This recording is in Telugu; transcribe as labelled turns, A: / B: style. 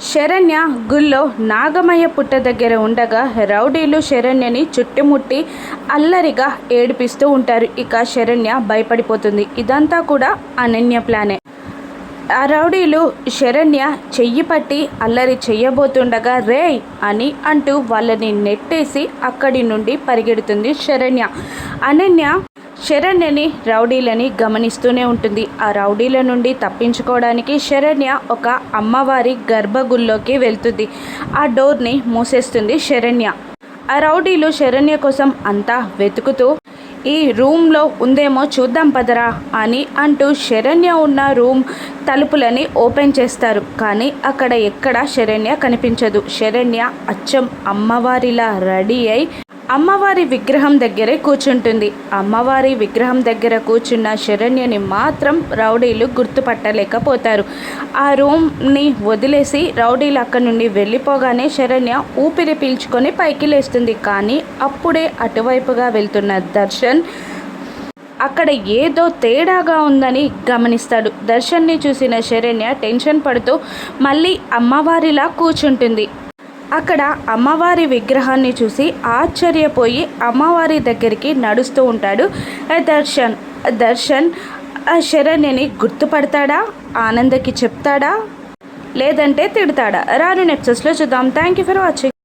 A: శరణ్య గుళ్ళో నాగమయ్య పుట్ట దగ్గర ఉండగా రౌడీలు శరణ్యని చుట్టుముట్టి అల్లరిగా ఏడిపిస్తూ ఉంటారు. ఇక శరణ్య భయపడిపోతుంది. ఇదంతా కూడా అనన్య ప్లానే. ఆ రౌడీలు శరణ్య చెయ్యి పట్టి అల్లరి చెయ్యబోతుండగా రేయ్! అని అంటూ వాళ్ళని నెట్టేసి అక్కడి నుండి పరిగెడుతుంది శరణ్య. అనన్య శరణ్యని రౌడీలని గమనిస్తూనే ఉంటుంది. ఆ రౌడీల నుండి తప్పించుకోవడానికి శరణ్య ఒక అమ్మవారి గర్భగుల్లోకి వెళ్తుంది. ఆ డోర్ని మూసేస్తుంది శరణ్య. ఆ రౌడీలు శరణ్య కోసం అంతా వెతుకుతూ ఈ రూమ్లో ఉందేమో చూద్దాం పదరా అని అంటూ శరణ్య ఉన్న రూమ్ తలుపులని ఓపెన్ చేస్తారు. కానీ అక్కడ ఎక్కడ శరణ్య కనిపించదు. శరణ్య అచ్చం అమ్మవారిలా రెడీ అయి అమ్మవారి విగ్రహం దగ్గరే కూర్చుంటుంది. అమ్మవారి విగ్రహం దగ్గర కూర్చున్న శరణ్యని మాత్రం రౌడీలు గుర్తుపట్టలేకపోతారు. ఆ రూమ్ని వదిలేసి రౌడీలు అక్కడి నుండి వెళ్ళిపోగానే శరణ్య ఊపిరి పీల్చుకొని పైకి లేస్తుంది. కానీ అప్పుడే అటువైపుగా వెళ్తున్న దర్శన్ అక్కడ ఏదో తేడాగా ఉందని గమనిస్తాడు. దర్శన్ని చూసిన శరణ్య టెన్షన్ పడుతూ మళ్ళీ అమ్మవారిలా కూర్చుంటుంది. అక్కడ అమ్మవారి విగ్రహాన్ని చూసి ఆశ్చర్యపోయి అమ్మవారి దగ్గరికి నడుస్తూ ఉంటాడు. దర్శన్ దర్శన్ శరణ్యని గుర్తుపడతాడా? ఆనందకి చెప్తాడా? లేదంటే తిడతాడా? రాను నెక్సెస్లో చూద్దాం. Thank you for watching